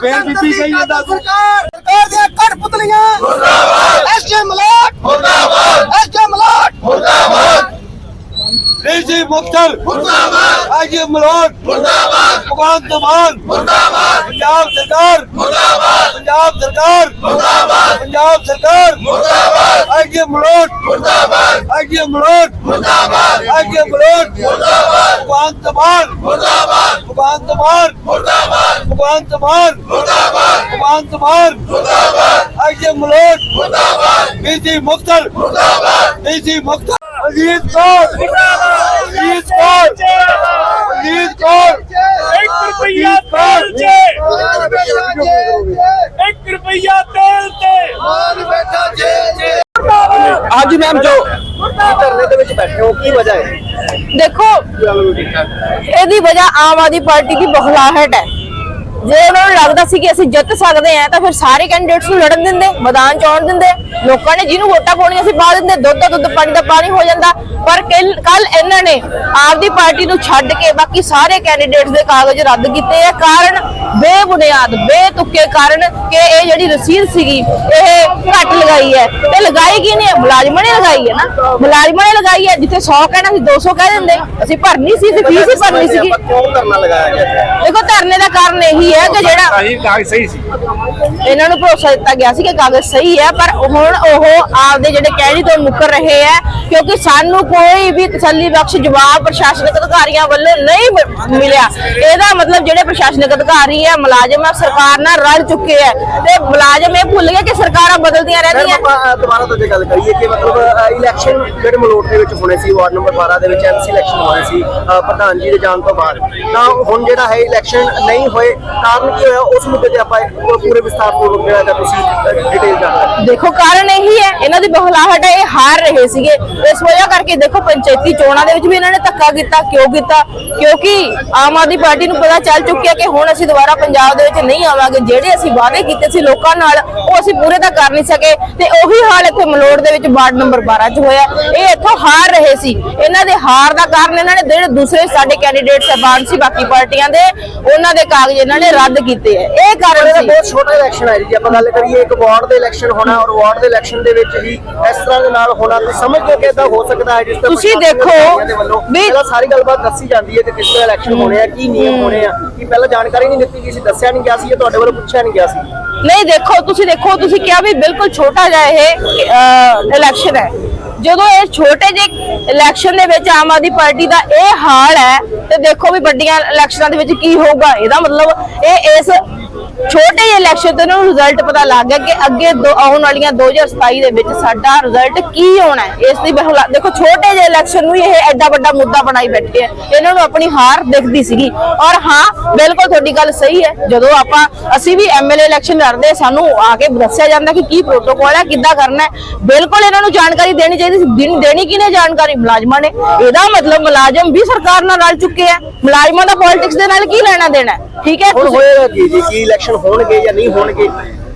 ਫੇਰ ਬੀਬੀ ਕਹੀ ਜਾਂਦਾ ਤੂੰ ਸਰਕਾਰ ਸਰਕਾਰ ਦੀਆਂ ਕੱਟ ਪੁਤਲੀਆਂ ਮੁਰਦਾਬਾਦ ਐਸਕੇ ਮਲਾਟ ਮੁਰਦਾਬਾਦ ਐਸਕੇ ਮਲਾਟ ਮੁਰਦਾਬਾਦ ਡੀਸੀ ਮੁਖਤਰ ਮੁਰਦਾਬਾਦ ਆਜੀ ਮਲੋਟ ਮੁਰਦਾਬਾਦ ਭਗਵੰਤ ਮਾਨ ਮੁਰਦਾਬਾਦ ਪੰਜਾਬ ਸਰਕਾਰ ਮੁਰਦਾਬਾਦ ਪੰਜਾਬ ਸਰਕਾਰ ਮੁਰਦਾਬਾਦ ਪੰਜਾਬ ਸਰਕਾਰ ਮੁਰਦਾਬਾਦ ਆਜੀ ਮਲੋਟ ਮੁਰਦਾਬਾਦ ਆਜੀ ਮਲੋਟ ਮੁਰਦਾਬਾਦ ਆਜੀ ਮਲੋਟ ਮੁਰਦਾਬਾਦ ਭਗਵੰਤ ਮਾਨ ਮੁਰਦਾਬਾਦ ਭਗਵੰਤ ਮਾਨ ਮੁਰਦਾਬਾਦ ਭਗਵੰਤ ਮਾਨ ਮੁਰਦਾਬਾਦ ਭਗਵੰਤ ਮਾਨ ਮੁਰਦਾਬਾਦ ਆਜੀ ਮਲੋਟ ਮੁਰਦਾਬਾਦ ਡੀਸੀ ਮੁਖਤਰ ਮੁਰਦਾਬਾਦ ਡੀਸੀ ਮੁਖਤਰ ਅਜੀਤ ਕੌਰ ਮੁਰਦਾਬਾਦ ਅਜੀਤ ਕੌਰ ਅਜੀਤ ਕੌਰ ਇੱਕ ਰੁਪਈਆ ਤੇਲ ਤੇ ਇੱਕ ਰੁਪਈਆ ਤੇਲ ਤੇ ਅੱਜ ਮੈਮ ਜੋ ਧਰਨੇ ਦੇ ਵਿੱਚ ਬੈਠੇ ਹੋ ਕੀ ਵਜ੍ਹਾ ਹੈ ਦੇਖੋ ਇਹਦੀ ਵਜ੍ਹਾ ਆਮ ਆਦਮੀ ਪਾਰਟੀ ਦੀ ਬਖਲਾਹਟ ਹੈ ਜੇ ਉਹਨਾਂ ਨੂੰ ਲੱਗਦਾ ਸੀ ਕਿ ਅਸੀਂ ਜਿੱਤ ਸਕਦੇ ਹਾਂ, ਤਾਂ ਫਿਰ ਸਾਰੇ ਕੈਂਡੀਡੇਟਸ ਨੂੰ ਲੜਨ ਦਿੰਦੇ, ਮੈਦਾਨ ਚ ਆਉਣ ਦਿੰਦੇ। ਲੋਕਾਂ ਨੇ ਜਿਹਨੂੰ ਵੋਟਾਂ ਪਾਉਣੀਆਂ ਸੀ ਪਾ ਦਿੰਦੇ, ਦੁੱਧ ਦਾ ਦੁੱਧ, ਪਾਣੀ ਦਾ ਪਾਣੀ ਹੋ ਜਾਂਦਾ। ਪਰ ਕੱਲ ਇਹਨਾਂ ਨੇ ਆਪਦੀ ਪਾਰਟੀ ਨੂੰ ਛੱਡ ਕੇ ਬਾਕੀ ਸਾਰੇ ਕੈਂਡੀਡੇਟਸ ਦੇ ਕਾਗਜ਼ ਰੱਦ ਕੀਤੇ। ਆ ਕਾਰਨ ਬੇਬੁਨਿਆਦ, ਬੇਤੁਕੇ ਕਾਰਨ ਕਿ ਇਹ ਜਿਹੜੀ ਰਸੀਦ ਸੀਗੀ, ਇਹ ਘੱਟ ਲਗਾਈ ਹੈ। ਤੇ ਲਗਾਈ ਕੀ ਨਹੀਂ ਮੁਲਾਜ਼ਮਾਂ ਨੇ ਲਗਾਈ ਹੈ ਨਾ। ਮੁਲਾਜ਼ਮਾਂ ਨੇ ਲਗਾਈ ਹੈ ਜਿੱਥੇ 100 ਕਹਿਣਾ ਸੀ 200 ਕਹਿ ਦਿੰਦੇ। ਅਸੀਂ ਭਰਨੀ ਸੀ ਤੇ ਫੀਸ ਹੀ ਭਰਨੀ ਸੀਗੀ। ਆਪਾਂ ਕਿਉਂ ਧਰਨਾ ਲਗਾਇਆ ਗਿਆ? ਦੇਖੋ ਧਰਨੇ ਦਾ ਕਾਰਨ ਇਹੀ ਹੈ ਕਿ ਜਿਹੜਾ ਸਹੀ ਕਾਗਜ਼ ਸਹੀ ਸੀ। ਇਹਨਾਂ ਨੂੰ ਭਰੋਸਾ ਦਿੱਤਾ ਗਿਆ ਸੀ ਕਿ ਕਾਗਜ਼ ਸਹੀ ਹੈ ਪਰ ਹੁਣ ਉਹ ਆਪਦੇ ਜਿਹੜੇ ਕਹਿਣੀ ਤੋਂ ਮੁੱਕਰ ਰਹੇ ਹੈ ਕਿਉਂਕਿ ਸਾਨੂੰ ਕੋਈ ਵੀ ਤਸੱਲੀ ਬਖਸ਼ ਜਵਾਬ ਪ੍ਰਸ਼ਾਸਨਿਕ ਅਧਿਕਾਰੀਆਂ ਵੱਲੋਂ ਨਹੀਂ ਮਿਲਿਆ। ਇਹਦਾ ਮਤਲਬ ਜਿਹੜੇ ਪ੍ਰਸ਼ਾਸਨਿਕ ਅਧਿਕਾਰੀ ਹੈ ਮੁਲਾਜ਼ਮ ਹੈ ਸਰਕਾਰ ਨਾਲ ਰਲ ਚੁੱਕੇ ਹੈ। ਤੇ ਮੁਲਾਜ਼ਮ ਇਹ ਭੁੱਲ ਗਏ ਕਿ ਸਰਕਾਰਾਂ ਬਦਲਦੀਆਂ ਫਿਰ ਰਹਿੰਦੀਆਂ। ਆਪਾਂ ਦੁਬਾਰਾ ਤੋਂ ਜੇ ਗੱਲ ਕਰੀਏ ਕਿ ਮਤਲਬ ਇਲੈਕਸ਼ਨ ਜਿਹੜੇ ਮਲੋਟ ਦੇ ਵਿੱਚ ਹੋਣੇ ਸੀ ਵਾਰਡ ਨੰਬਰ 12 ਦੇ ਵਿੱਚ ਐਮਸੀ ਇਲੈਕਸ਼ਨ ਹੋਣੇ ਸੀ ਪ੍ਰਧਾਨ ਜੀ ਦੇ ਜਾਣ ਤੋਂ ਬਾਅਦ। ਤਾਂ ਹੁਣ ਜਿਹੜਾ ਹੈ ਇਲੈਕਸ਼ਨ ਨਹੀਂ ਹੋਏ ਕਾਰਨ ਕੀ ਹੋਇਆ? ਉਸ ਮੁੱਦੇ ਤੇ ਆਪਾਂ ਪੂਰੇ ਵਿਸਤਾਰ ਪੂਰਵਕ ਜਿਹੜਾ ਤੁਸੀਂ ਡਿਟੇਲ ਜਾਣਕਾਰੀ ਦੇਖੋ ਕਾਰਨ ਇਹੀ ਹੈ ਇਹਨਾਂ ਦੀ ਬਹਲਾਹਟ ਹੈ ਇਹ ਹਾਰ ਰਹੇ ਸੀਗੇ। ਇਸ ਵਜ੍ਹਾ ਕਰਕੇ ਦੇਖੋ ਪੰਚਾਇਤੀ ਚੋਣਾਂ ਦੇ ਵਿੱਚ ਵੀ ਇਹਨਾਂ ਨੇ ਧੱਕਾ ਕੀਤਾ ਕਿਉਂ ਕੀਤਾ? ਕਿਉਂਕਿ ਆਮ ਆਦਮੀ ਪਾਰਟੀ ਨੂੰ ਪਤਾ ਚੱਲ ਚੁੱਕਿਆ ਕਿ ਹੁਣ ਅਸੀਂ ਦੁਬਾਰਾ ਪੰਜਾਬ ਦੇ ਵਿੱਚ ਨਹੀਂ ਆਵਾਂਗੇ। ਜਿਹੜੇ ਅਸੀਂ ਵਾਅਦੇ ਕੀਤੇ ਸੀ ਲੋਕਾਂ ਨਾਲ ਉਹ ਅਸੀਂ ਪੂਰੇ ਤਾਂ ਕਰ ਨਹੀਂ ਸਕੇ। ਤੇ ਉਹੀ ਹਾਲ ਇੱਥੇ ਮਲੋੜ ਦੇ ਵਿੱਚ ਵਾਰਡ ਨੰਬਰ 12 'ਚ ਹੋਇਆ। ਇਹ ਇੱਥੋਂ ਹਾਰ ਰਹੇ ਸੀ। ਇਹਨਾਂ ਦੇ ਹਾਰ ਦਾ ਕਾਰਨ ਇਹਨਾਂ ਨੇ ਜਿਹੜੇ ਦੂਸਰੇ ਸਾਡੇ ਕੈਂਡੀਡੇਟ ਸਹਿਬਾਨ ਸੀ ਬਾਕੀ ਪਾਰਟੀਆਂ ਦੇ ਉਹਨਾਂ ਦੇ ਕਾਗਜ਼ ਇਹਨਾਂ ਨੇ ਰੱਦ ਕੀਤੇ ਹੈ ਇਹ ਕਾਰਨ ਸੀ। ਬਹੁਤ ਛੋਟਾ ਇਲੈਕਸ਼ਨ ਹੈ ਜੀ। ਜੇ ਆਪਾਂ ਗੱਲ ਕਰੀਏ ਇੱਕ ਵਾਰਡ ਦੇ ਇਲੈਕਸ਼ਨ ਹੋਣਾ ਔਰ ਵਾਰਡ ਦੇ ਇਲੈਕਸ਼ਨ ਦੇ ਵਿੱਚ ਹੀ ਇਸ ਤਰ੍ਹਾਂ ਦੇ ਨਾਲ ਹੋਣਾ ਤੁਸੀਂ ਸਮਝਦੇ ਹੋ ਕਿ ਇਦਾਂ ਹੋ ਸਕਦਾ ਹੈ ਜਿਸ ਤਰ੍ਹਾਂ ਤੁਸੀਂ ਦੇਖੋ ਵੀ- ਪਹਿਲਾਂ ਸਾਰੀ ਗੱਲਬਾਤ ਦੱਸੀ ਜਾਂਦੀ ਹੈ ਕਿ ਕਿਸ ਤਰ੍ਹਾਂ ਇਲੈਕਸ਼ਨ ਹੋਣੇ ਆ ਕੀ ਨਿਯਮ ਹੋਣੇ ਆ ਕੀ ਪਹਿਲਾਂ ਜਾਣਕਾਰੀ ਨਹੀਂ ਦਿੱਤੀ ਗਈ ਸੀ ਦੱਸਿਆ ਨਹੀਂ ਗਿਆ ਸੀ ਇਹ ਤੁਹਾਡੇ ਵੱਲੋਂ ਪੁੱਛਿਆ ਨਹੀਂ ਗਿਆ ਸੀ। ਨਹੀਂ ਦੇਖੋ ਤੁਸੀਂ ਦੇਖੋ ਤੁਸੀਂ ਕਿਹਾ ਵੀ ਬਿਲਕੁਲ ਛੋਟਾ ਜਿਹਾ ਇਹ ਇਲੈਕਸ਼ਨ ਹੈ। ਜਦੋਂ ਇਹ ਛੋਟੇ ਜਿਹੇ ਇਲੈਕਸ਼ਨ ਦੇ ਵਿੱਚ ਆਮ ਆਦਮੀ ਪਾਰਟੀ ਦਾ ਇਹ ਹਾਲ ਹੈ ਤੇ ਦੇਖੋ ਵੀ ਵੱਡੀਆਂ ਇਲੈਕਸ਼ਨਾਂ ਦੇ ਵਿੱਚ ਕੀ ਹੋਊਗਾ। ਇਹਦਾ ਮਤਲਬ ਇਹ ਇਸ ਛੋਟੇ ਜਿਹੇ ਇਲੈਕਸ਼ਨ ਤੋਂ ਨੂੰ ਰਿਜ਼ਲਟ ਪਤਾ ਲੱਗ ਗਿਆ ਕਿ ਅੱਗੇ ਦੋ- ਆਉਣ ਵਾਲੀਆਂ 2027 ਦੇ ਵਿੱਚ ਸਾਡਾ ਰਿਜ਼ਲਟ ਕੀ ਹੋਣਾ ਹੈ। ਇਸ ਦੀ ਦੇਖੋ ਛੋਟੇ ਜਿਹੇ ਇਲੈਕਸ਼ਨ ਨੂੰ ਇਹ ਐਡਾ ਵੱਡਾ ਮੁੱਦਾ ਬਣਾਈ ਬੈਠੇ ਆ। ਇਹਨਾਂ ਨੂੰ ਆਪਣੀ ਹਾਰ ਦਿਖਦੀ ਸੀਗੀ। ਔਰ ਹਾਂ ਬਿਲਕੁਲ ਤੁਹਾਡੀ ਗੱਲ ਸਹੀ ਹੈ। ਜਦੋਂ ਆਪਾਂ ਅਸੀਂ ਵੀ ਐਮਐਲਏ ਇਲੈਕਸ਼ਨ ਲੜਦੇ ਸਾਨੂੰ ਆ ਕੇ ਦੱਸਿਆ ਜਾਂਦਾ ਕਿ ਕੀ ਪ੍ਰੋਟੋਕੋਲ ਹੈ ਕਿੱਦਾਂ ਕਰਨਾ ਹੈ। ਬਿਲਕੁਲ ਇਹਨਾਂ ਨੂੰ ਜਾਣਕਾਰੀ ਦੇਣੀ ਚਾਹੀਦੀ ਸੀ। ਦੇਣੀ- ਕਿਹਨੇ ਜਾਣਕਾਰੀ? ਮੁਲਾਜ਼ਮਾਂ ਨੇ। ਇਹਦਾ ਮਤਲਬ ਮੁਲਾਜ਼ਮ ਵੀ ਸਰਕਾਰ ਨਾਲ ਰਲ ਚੁੱਕੇ ਆ। ਮੁਲਾਜ਼ਮਾਂ ਦਾ ਪੋਲਿਟਿਕਸ ਦੇ ਨਾਲ ਕੀ ਲੈਣਾ ਦੇਣਾ? ਠੀਕ ਹੈ? ਹੁਣ ਤੁਸੀਂ- ਹੋਏਗਾ ਕੀ ਜੀ? ਕੀ ਇਲੈਕਸ਼ਨ ਹੋਣਗੇ ਜਾਂ ਨਹੀਂ ਹੋਣਗੇ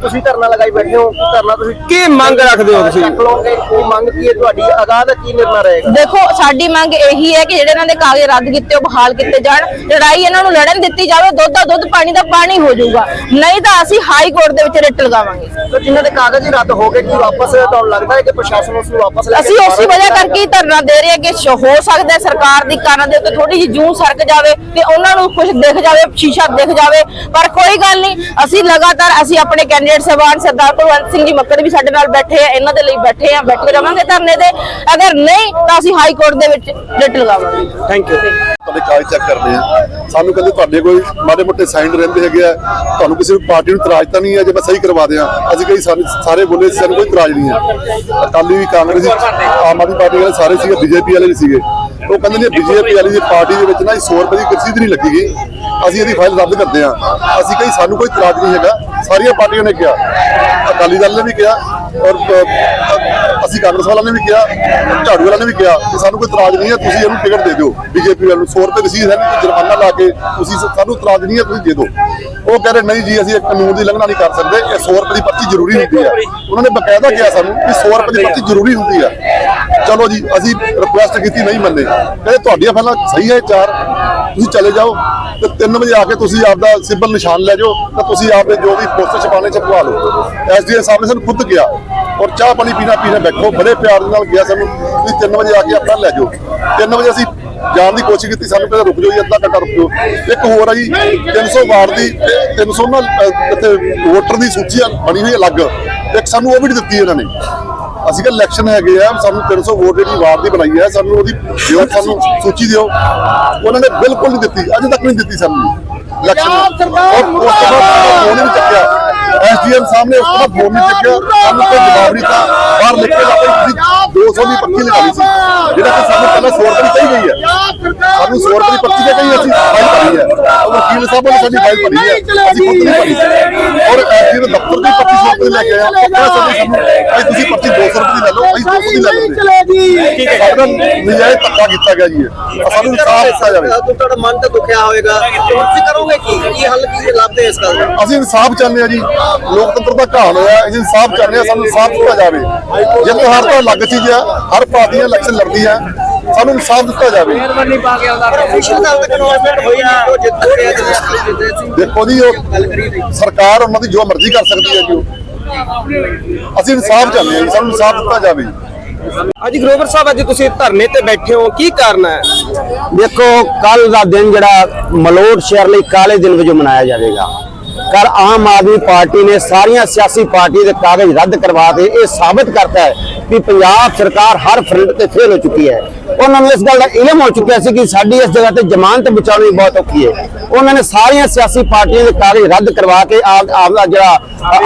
ਤੁਸੀਂ ਧਰਨਾ ਲਗਾਈ ਬੈਠੇ ਹੋ ਧਰਨਾ ਤੁਸੀਂ ਕੀ ਮੰਗ ਰੱਖਦੇ ਹੋ ਤੁਸੀਂ? ਲਓਗੇ ਕੀ ਮੰਗ ਕੀ ਹੈ ਤੁਹਾਡੀ? ਅਗਾਹ ਦਾ ਕੀ ਨਿਰਣਾ ਰਹੇਗਾ? ਦੇਖੋ ਸਾਡੀ ਮੰਗ ਇਹੀ ਹੈ ਕਿ ਜਿਹੜੇ ਇਹਨਾਂ ਦੇ ਕਾਗਜ਼ ਰੱਦ ਕੀਤੇ ਉਹ ਬਹਾਲ ਕੀਤੇ ਜਾਣ ਲੜਾਈ ਇਹਨਾਂ ਨੂੰ ਲੜਨ ਦਿੱਤੀ ਜਾਵੇ ਦੁੱਧ ਦਾ ਦੁੱਧ ਪਾਣੀ ਦਾ ਪਾਣੀ ਹੋ ਜਾਊਗਾ। ਨਹੀਂ ਤਾਂ ਅਸੀਂ ਹਾਈ ਕੋਰਟ ਦੇ ਵਿੱਚ ਰਿਟ ਲਗਾਵਾਂਗੇ। ਤਾਂ ਜਿਨ੍ਹਾਂ ਦੇ ਕਾਗਜ਼ ਹੀ ਰੱਦ ਹੋ ਗਏ ਕੀ ਵਾਪਸ ਤੁਹਾਨੂੰ ਲੱਗਦਾ ਹੈ ਕਿ ਪ੍ਰਸ਼ਾਸਨ ਉਸ ਨੂੰ ਵਾਪਸ ਲੈ ਕੇ ਅਸੀਂ ਉਸੇ ਵਜ੍ਹਾ ਕਰਕੇ ਧਰਨਾ ਦੇ ਰਹੇ ਹਾਂ ਕਿ ਹੋ ਸਕਦਾ ਹੈ ਸਰਕਾਰ ਦੀ ਕਾਰਾਂ ਦੇ ਉੱਤੇ ਥੋੜੀ ਜਿਹੀ ਜੂੰ ਸਰਕ ਜਾਵੇ ਤੇ ਉਹਨਾਂ ਨੂੰ ਕੁਝ ਦਿਖ ਜਾਵੇ ਸ਼ੀਸ਼ਾ ਦਿਖ ਜਾਵੇ। ਪਰ ਕੋਈ ਗੱਲ ਨਹੀਂ ਅਸੀਂ ਲਗਾਤਾਰ ਅਸੀਂ ਆਪਣੇ ਕੈਂਡੀਡੇਟ ਸਹਿਬਾਨ ਸਰਦਾਰ ਕੁਲਵੰਤ ਸਿੰਘ ਜੀ ਮੱਕੜ ਵੀ ਸਾਡੇ ਨਾਲ ਬੈਠੇ ਆ ਇਹਨਾਂ ਦੇ ਲਈ ਬੈਠੇ ਆ ਬੈਠੇ ਰਵਾਂਗੇ ਧਰਨੇ ਤੇ। ਅਗਰ ਨਹੀਂ ਤਾਂ ਅਸੀਂ ਹਾਈ ਕੋਰਟ ਦੇ ਵਿੱਚ ਰਿਟ ਲਗਾਵਾਂਗੇ। ਥੈਂਕ ਯੂ ਤੁਹਾਡੇ ਕਾਗਜ਼ ਚੈੱਕ ਕਰਦੇ ਆ। ਸਾਨੂੰ ਕਹਿੰਦੇ ਤੁਹਾਡੇ ਕੋਈ ਮਾੜੇ ਮੋਟੇ ਸਾਈਨ ਰਹਿੰਦੇ ਹੈਗੇ ਆ। ਤੁਹਾਨੂੰ ਕਿਸੇ ਵੀ ਪਾਰਟੀ ਨੂੰ ਇਤਰਾਜ਼ ਤਾਂ ਨਹੀਂ ਹੈ ਜੇ ਮੈਂ ਸਹੀ ਕਰਵਾ ਦਿਆਂ। ਅਸੀਂ ਕਈ ਸਾਰੇ ਬੋਲੇ ਸੀ, ਸਾਨੂੰ ਕੋਈ ਇਤਰਾਜ਼ ਨਹੀਂ ਹੈ। ਅਕਾਲੀ ਵੀ ਕਾਂਗਰਸੀ ਆਮ ਆਦਮੀ ਪਾਰਟੀ ਵਾਲੇ ਸਾਰੇ ਸੀਗੇ ਬੀਜੇਪੀ ਵਾਲੇ ਵੀ ਸੀਗੇ। ਉਹ ਕਹਿੰਦੇ ਨੇ ਬੀਜੇਪੀ ਵਾਲੀ ਦੀ ਪਾਰਟੀ ਦੇ ਵਿੱਚ ਨਾ 100 ਰੁਪਏ ਦੀ ਰਸੀਦ ਨਹੀਂ ਲੱਗੀ ਗਈ ਅਸੀਂ ਇਹਦੀ ਫਾਈਲ ਰੱਦ ਕਰਦੇ ਆ ਅਸੀਂ ਕਈ ਸਾਨੂੰ ਕੋਈ ਇਤਰਾਜ਼ ਨਹੀਂ ਹੈਗਾ। ਸਾਰੀਆਂ ਪਾਰਟੀਆਂ ਨੇ ਕਿਹਾ। ਅਕਾਲੀ ਦਲ ਨੇ ਵੀ ਕਿਹਾ ਔਰ ਅਸੀਂ ਕਾਂਗਰਸ ਵਾਲਿਆਂ ਨੇ ਵੀ ਕਿਹਾ, ਝਾੜੂ ਵਾਲਿਆਂ ਨੇ ਵੀ ਕਿਹਾ ਕਿ ਸਾਨੂੰ ਕੋਈ ਇਤਰਾਜ਼ ਨਹੀਂ ਹੈ, ਤੁਸੀਂ ਇਹਨੂੰ ਟਿਕਟ ਦੇ ਦਿਓ। ਬੀਜੇਪੀ ਵਾਲ ਨੂੰ 100 ਰੁਪਏ ਰਸੀਦ ਹੈ, ਨਹੀਂ ਜੁਰਮਾਨਾ ਲਾ ਕੇ ਤੁਸੀਂ ਸਾਨੂੰ ਇਤਰਾਜ਼ ਨਹੀਂ ਹੈ, ਤੁਸੀਂ ਦੇ ਦਿਓ। ਉਹ ਕਹਿ ਰਹੇ, ਨਹੀਂ ਜੀ, ਅਸੀਂ ਕਾਨੂੰਨ ਦੀ ਉਲੰਘਣਾ ਨਹੀਂ ਕਰ ਸਕਦੇ, ਇਹ 100 ਰੁਪਏ ਦੀ ਪਰਚੀ ਜ਼ਰੂਰੀ ਹੁੰਦੀ ਹੈ। ਉਹਨਾਂ ਨੇ ਬਕਾਇਦਾ ਕਿਹਾ ਸਾਨੂੰ ਕਿ 100 ਰੁਪਏ ਦੀ ਪਰਚੀ ਜ਼ਰੂਰੀ ਹੁੰਦੀ ਹੈ। ਚਲੋ ਜੀ ਅਸੀਂ ਰਿਕੁਐਸਟ ਕੀਤੀ ਨਹੀਂ ਮੰਨੇ। ਕਹਿੰਦੇ ਤੁਹਾਡੀਆਂ ਪਹਿਲਾਂ ਸਹੀ ਹੈ ਚਾਰ ਤੁਸੀਂ ਚਲੇ ਜਾਓ ਤੇ 3 ਵਜੇ ਆ ਕੇ ਤੁਸੀਂ ਆਪਦਾ ਸਿਬਲ ਨਿਸ਼ਾਨ ਲੈ ਜਾਓ ਤਾਂ ਤੁਸੀਂ ਆਪਦੇ ਜੋ ਵੀ ਪੋਸਟਰ ਛਪਾਣੇ ਛਪਵਾ ਲਓ। ਐਸਡੀਐਮ ਸਾਹਿਬ ਨੇ ਸਾਨੂੰ ਖੁਦ ਕਿਹਾ ਔਰ ਚਾਹ ਪਾਣੀ ਪੀਣਾ ਪੀਣਾ ਬੈਠੋ ਬੜੇ ਪਿਆਰ ਦੇ ਨਾਲ ਗਿਆ ਸਾਨੂੰ ਤੁਸੀਂ 3 ਵਜੇ ਆ ਕੇ ਆਪਣਾ ਲੈ ਜਾਓ। 3 ਵਜੇ ਅਸੀਂ ਜਾਣ ਦੀ ਕੋਸ਼ਿਸ਼ ਕੀਤੀ ਸਾਨੂੰ ਕਹਿੰਦੇ ਰੁਕ ਜਾਓ ਜੀ ਅੱਧਾ ਘੰਟਾ ਰੁਕ ਜਾਓ। ਇੱਕ ਹੋਰ ਆ ਜੀ 300 ਵਾਰਡ ਦੀ 300 ਨਾਲ ਅਹ, ਇੱਥੇ ਵੋਟਰ ਦੀ ਸੂਚੀ ਬਣੀ ਹੋਈ ਅਲੱਗ। ਇੱਕ ਸਾਨੂੰ ਉਹ ਵੀ ਨਹੀਂ ਦਿੱਤੀ ਇਹਨਾਂ ਨੇ। ਅਸੀਂ ਕਿਹਾ ਇਲੈਕਸ਼ਨ ਹੈਗੇ ਆ ਸਾਨੂੰ 300 ਵੋਟ ਜਿਹੜੀ ਵਾਰਡ ਦੀ ਬਣਾਈ ਹੈ ਸਾਨੂੰ ਉਹਦੀ ਦਿਓ ਸਾਨੂੰ ਸੂਚੀ ਦਿਓ। ਉਹਨਾਂ ਨੇ ਬਿਲਕੁਲ ਨਹੀਂ ਦਿੱਤੀ ਅਜੇ ਤੱਕ ਨਹੀਂ ਦਿੱਤੀ ਸਾਨੂੰ ਇਲੈਕਸ਼ਨ ਸਰਕਾਰ ਫੋਨ ਨਹੀਂ ਚੱਕਿਆ। ਐਸਡੀਐਮ ਸਾਹਮਣੇ ਉਸ ਤੋਂ ਫੋਨ ਨਹੀਂ ਚੱਕਿਆ। ਸਾਨੂੰ ਕੋਈ ਜਵਾਬ ਨਹੀਂ ਦਿੱਤਾ। ਬਾਹਰ ਲਿਖ ਕੇ ਤੁਸੀਂ 200 ਦੀ ਪੱਕੀ ਲਗਾਈ ਸੀ। ਜਿਹੜਾ ਕਿ ਸਾਨੂੰ ਪਹਿਲਾਂ 100 ਰੁਪਏ ਦੀ ਗਈ ਹੈ। ਸਾਨੂੰ 100 ਰੁਪਏ ਦੀ ਪਰਚੀ ਦੇ ਕਹੀ ਅਸੀਂ ਫਾਈਲ ਭਰੀ ਹੈ। ਉਹ ਵਕੀਲ ਸਾਹਿਬ ਨੇ ਸਾਡੀ ਫਾਈਲ ਭਰੀ ਹੈ। ਅਸੀਂ ਖੁਦ ਨਹੀਂ ਭਰੀ ਔਰ ਐਸਡੀ ਦੇ ਦਫ਼ਤਰ ਦੀ ਪਰਚੀ 100 ਰੁਪਏ ਦੀ ਲੈ ਕੇ ਆਇਆ। ਉਹ ਕਹਿੰਦਾ ਸਾਨੂੰ ਸਾਨੂੰ ਭਾਈ ਤੁਸੀਂ ਪਰਚੀ 200 ਰੁਪਏ ਦੀ ਲੈ ਲਓ। ਅਸੀਂ 200 ਦੀ ਲੈ ਲਓ। ਚਲੇਗੀ। ਸਾਡਾ ਨਜਾਇਜ਼ ਧੱਕਾ ਕੀਤਾ ਗਿਆ ਜੀ ਇਹ। ਸਾਨੂੰ ਇਨਸਾਫ ਦਿੱਤਾ ਜਾਵੇ। ਤੁਹਾਡਾ ਮਨ ਤਾਂ ਦੁਖਿਆ ਹੋਵੇਗਾ। ਤੇ ਹੁਣ ਤੁਸੀਂ ਕਰੋਗੇ ਕੀ? ਕੀ ਹੱਲ ਕੀ ਲੱਭਦੇ ਇਸ ਗੱਲ ਦਾ? ਅਸੀਂ ਇਨਸਾਫ ਚਾਹੁੰਦੇ ਆ ਜੀ। ਲੋਕਤੰਤਰ ਦਾ ਘਾਣ ਹੋਇਆ। ਅਸੀਂ ਇਨਸਾਫ ਚਾਹੁੰਦੇ ਆ ਸਾਨੂੰ ਇਨਸਾਫ ਦਿੱਤਾ ਜਾਵੇ। ਜਿੱਤ ਹਾਰ ਤਾਂ ਅਲੱਗ ਚੀਜ਼ ਆ ਹਰ ਪਾਰਟੀਆਂ ਇਲੈਕਸ਼ਨ ਲੜਦੀਆਂ ਸਾਨੂੰ ਇਨਸਾਫ ਦਿੱਤਾ ਜਾਵੇ। ਪਿਛਲੇ ਸਾਲ ਤੱਕ ਇਨਵੋਲਵਮੈਂਟ ਹੋਈ ਨਹੀਂ ਉਹ ਜਿੱਤ ਗਿਆ ਜਿੱਤੇ ਸੀ। ਦੇਖੋ ਜੀ ਗੱਲ ਕਰੀ ਨਹੀਂ ਉਹ ਸਰਕਾਰ ਉਹਨਾਂ ਦੀ ਜੋ ਮਰਜ਼ੀ ਕਰ ਸਕਦੀ ਹੈ ਜੀ। ਅਸੀਂ ਇਨਸਾਫ ਚਾਹੁੰਦੇ ਜੀ ਸਾਨੂੰ ਇਨਸਾਫ ਦਿੱਤਾ ਜਾਵੇ ਅੱਜ ਗਰੋਵਰ ਸਾਹਿਬ ਅੱਜ ਤੁਸੀਂ ਧਰਨੇ ਤੇ ਬੈਠੇ ਹੋ ਕੀ ਕਾਰਨ ਹੈ? ਦੇਖੋ ਕੱਲ ਦਾ ਦਿਨ ਜਿਹੜਾ ਮਲੋਟ ਸ਼ਹਿਰ ਲਈ ਕਾਲੇ ਦਿਨ ਵਜੋਂ ਮਨਾਇਆ ਜਾਵੇਗਾ। ਕੱਲ ਆਮ ਆਦਮੀ ਪਾਰਟੀ ਨੇ ਸਾਰੀਆਂ ਸਿਆਸੀ ਪਾਰਟੀ ਦੇ ਕਾਗਜ਼ ਰੱਦ ਕਰਵਾ ਕੇ ਇਹ ਸਾਬਤ ਕਰਤਾ ਹੈ ਕਿ ਪੰਜਾਬ ਸਰਕਾਰ ਹਰ ਫਰੰਟ ਤੇ ਫੇਲ ਹੋ ਚੁੱਕੀ ਹੈ। ਉਹਨਾਂ ਨੂੰ ਇਸ ਗੱਲ ਦਾ ਇਲਮ ਹੋ ਚੁੱਕਿਆ ਸੀ ਕਿ ਸਾਡੀ ਇਸ ਜਗ੍ਹਾ ਤੇ ਜ਼ਮਾਨਤ ਬਚਾਉਣੀ ਬਹੁਤ ਔਖੀ ਹੈ। ਉਹਨਾਂ ਨੇ ਸਾਰੀਆਂ ਸਿਆਸੀ ਪਾਰਟੀਆਂ ਦੇ ਕਾਗਜ਼ ਰੱਦ ਕਰਵਾ ਕੇ ਆਪ ਦਾ ਜਿਹੜਾ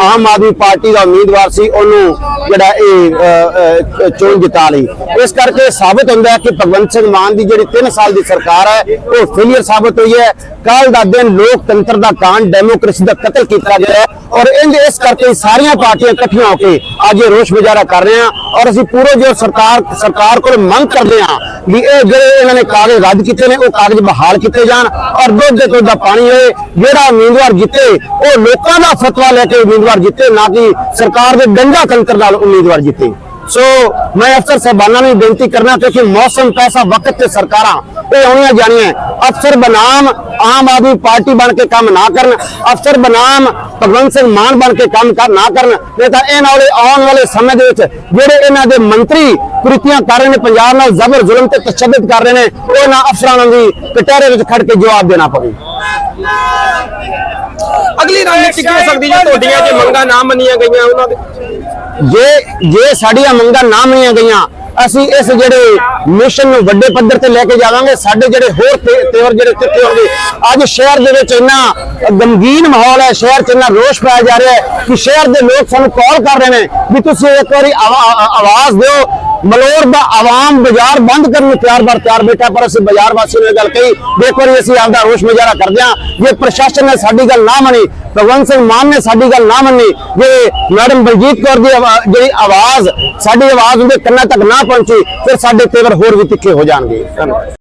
ਆਮ ਆਦਮੀ ਪਾਰਟੀ ਦਾ ਉਮੀਦਵਾਰ ਸੀ, ਉਹਨੂੰ ਜਿਹੜਾ ਇਹ ਚੋਣ ਜਿਤਾ ਲਈ। ਇਸ ਕਰਕੇ ਸਾਬਤ ਹੁੰਦਾ ਹੈ ਕਿ ਭਗਵੰਤ ਸਿੰਘ ਮਾਨ ਦੀ ਜਿਹੜੀ 3 ਸਾਲ ਦੀ ਸਰਕਾਰ ਹੈ, ਉਹ ਫੇਲਿਅਰ ਸਾਬਤ ਹੋਈ ਹੈ। ਕੱਲ ਦਾ ਦਿਨ ਲੋਕਤੰਤਰ ਦਾ ਕਾਂਡ ਡੈਮੋਕ੍ਰੇਸੀ ਦਾ ਕਤਲ ਕੀਤਾ ਗਿਆ ਔਰ ਇੰਜ ਇਸ ਕਰਕੇ ਸਾਰੀਆਂ ਪਾਰਟੀਆਂ ਇਕੱਠੀਆਂ ਹੋ ਕੇ ਅੱਜ ਇਹ ਰੋਸ ਮੁਜ਼ਾਹਰਾ ਕਰ ਰਹੇ ਹਾਂ ਔਰ ਅਸੀਂ ਪੂਰੇ ਜੋ ਸਰਕਾਰ ਸਰਕਾਰ ਕੋਲ ਮੰਗ ਕਰਦੇ ਹਾਂ ਵੀ ਇਹ ਜਿਹੜੇ ਇਹਨਾਂ ਨੇ ਕਾਗਜ਼ ਰੱਦ ਕੀਤੇ ਨੇ, ਉਹ ਕਾਗਜ਼ ਬਹਾਲ ਕੀਤੇ ਜਾਣ ਔਰ ਦੁੱਧ ਦੇ ਦੁੱਧ ਦਾ ਪਾਣੀ ਹੋਏ, ਜਿਹੜਾ ਉਮੀਦਵਾਰ ਜਿੱਤੇ, ਉਹ ਲੋਕਾਂ ਦਾ ਫਤਵਾ ਲੈ ਕੇ ਉਮੀਦਵਾਰ ਜਿੱਤੇ, ਨਾ ਕਿ ਸਰਕਾਰ ਦੇ ਡੰਡਾ ਤੰਤਰ ਨਾਲ ਉਮੀਦਵਾਰ ਜਿੱਤੇ। ਸੋ ਮੈਂ ਅਫਸਰ ਸਾਹਿਬਾਨਾਂ ਨੂੰ ਬੇਨਤੀ ਕਰਨਾ ਕਿ ਮੌਸਮ ਪੈਸਾ ਵਕਤ ਤੇ ਸਰਕਾਰਾਂ ਇਹ ਆਉਣੀਆਂ ਜਾਣੀਆਂ ਅਫਸਰ ਬਨਾਮ ਆਮ ਆਦਮੀ ਪਾਰਟੀ ਬਣ ਕੇ ਕੰਮ ਨਾ ਕਰਨ, ਅਫਸਰ ਬਨਾਮ ਭਗਵੰਤ ਸਿੰਘ ਮਾਨ ਬਣ ਕੇ ਕੰਮ ਕਰ ਨਾ ਕਰਨ ਨਹੀਂ ਤਾਂ ਇਹਨਾਂ ਵਾਲੇ ਆਉਣ ਵਾਲੇ ਸਮੇਂ ਦੇ ਵਿੱਚ ਜਿਹੜੇ ਇਹਨਾਂ ਦੇ ਮੰਤਰੀ ਕੁਰੀਤੀਆਂ ਕਰ ਰਹੇ ਨੇ, ਪੰਜਾਬ ਨਾਲ ਜ਼ਬਰ ਜ਼ੁਲਮ ਤੇ ਤਸ਼ੱਦਦ ਕਰ ਰਹੇ ਨੇ ਉਹ ਇਹਨਾਂ ਅਫਸਰਾਂ ਨੂੰ ਵੀ ਕਟਹਿਰੇ ਵਿੱਚ ਖੜ ਕੇ ਜਵਾਬ ਦੇਣਾ ਪਵੇ। ਅਗਲੀ ਰਣਨੀਤੀ ਕੀ ਹੋ ਸਕਦੀ ਜੇ ਤੁਹਾਡੀਆਂ ਜੇ ਮੰਗਾਂ ਨਾ ਮੰਨੀਆਂ ਗਈਆਂ ਉਹਨਾਂ ਦੇ? ਜੇ ਜੇ ਸਾਡੀਆਂ ਮੰਗਾਂ ਨਾ ਮੰਨੀਆਂ ਗਈਆਂ, ਅਸੀਂ ਇਸ ਜਿਹੜੇ ਮਿਸ਼ਨ ਨੂੰ ਵੱਡੇ ਪੱਧਰ ਤੇ ਲੈ ਕੇ ਜਾਵਾਂਗੇ, ਸਾਡੇ ਜਿਹੜੇ ਹੋਰ ਤੇਵਰ ਜਿਹੜੇ ਤਿੱਖੇ ਹੋਣਗੇ, ਅੱਜ ਸ਼ਹਿਰ ਦੇ ਵਿੱਚ ਇੰਨਾ ਗਮਗੀਨ ਮਾਹੌਲ ਹੈ, ਸ਼ਹਿਰ 'ਚ ਇੰਨਾ ਰੋਸ਼ ਪਾਇਆ ਜਾ ਰਿਹਾ ਹੈ ਕਿ ਸ਼ਹਿਰ ਦੇ ਲੋਕ ਸਾਨੂੰ ਕਾਲ ਕਰ ਰਹੇ ਨੇ ਵੀ ਤੁਸੀਂ ਇੱਕ ਵਾਰੀ ਆਵਾਜ਼ ਦਿਓ ਮਲੋਰ ਦਾ ਆਵਾਮ ਬਾਜ਼ਾਰ ਬੰਦ ਕਰਨ ਨੂੰ ਤਿਆਰ ਬਰ ਤਿਆਰ ਬੈਠਾ, ਪਰ ਅਸੀਂ ਬਾਜ਼ਾਰ ਵਾਸੀਆਂ ਨੂੰ ਇਹ ਗੱਲ ਕਹੀ ਵੀ ਵਾਰੀ ਅਸੀਂ ਆਪਦਾ ਰੋਸ਼ ਮੁਜ਼ਾਹਰਾ ਕਰਦੇ ਹਾਂ। ਜੇ ਪ੍ਰਸ਼ਾਸਨ ਨੇ ਸਾਡੀ ਗੱਲ ਨਾ ਮੰਨੀ, ਭਗਵੰਤ ਸਿੰਘ ਮਾਨ ਨੇ ਸਾਡੀ ਗੱਲ ਨਾ ਮੰਨੀ, ਜੇ ਮੈਡਮ ਬਲਜੀਤ ਕੌਰ ਦੀ ਆਵਾ- ਜਿਹੜੀ ਆਵਾਜ਼, ਸਾਡੀ ਆਵਾਜ਼ ਉਹਦੇ ਕੰਨਾਂ ਤੱਕ ਨਾ ਪਹੁੰਚੀ, ਫਿਰ ਸਾਡੇ ਤੇਵਰ ਹੋਰ ਵੀ ਤਿੱਖੇ ਹੋ ਜਾਣਗੇ। ਧੰਨਵਾਦ।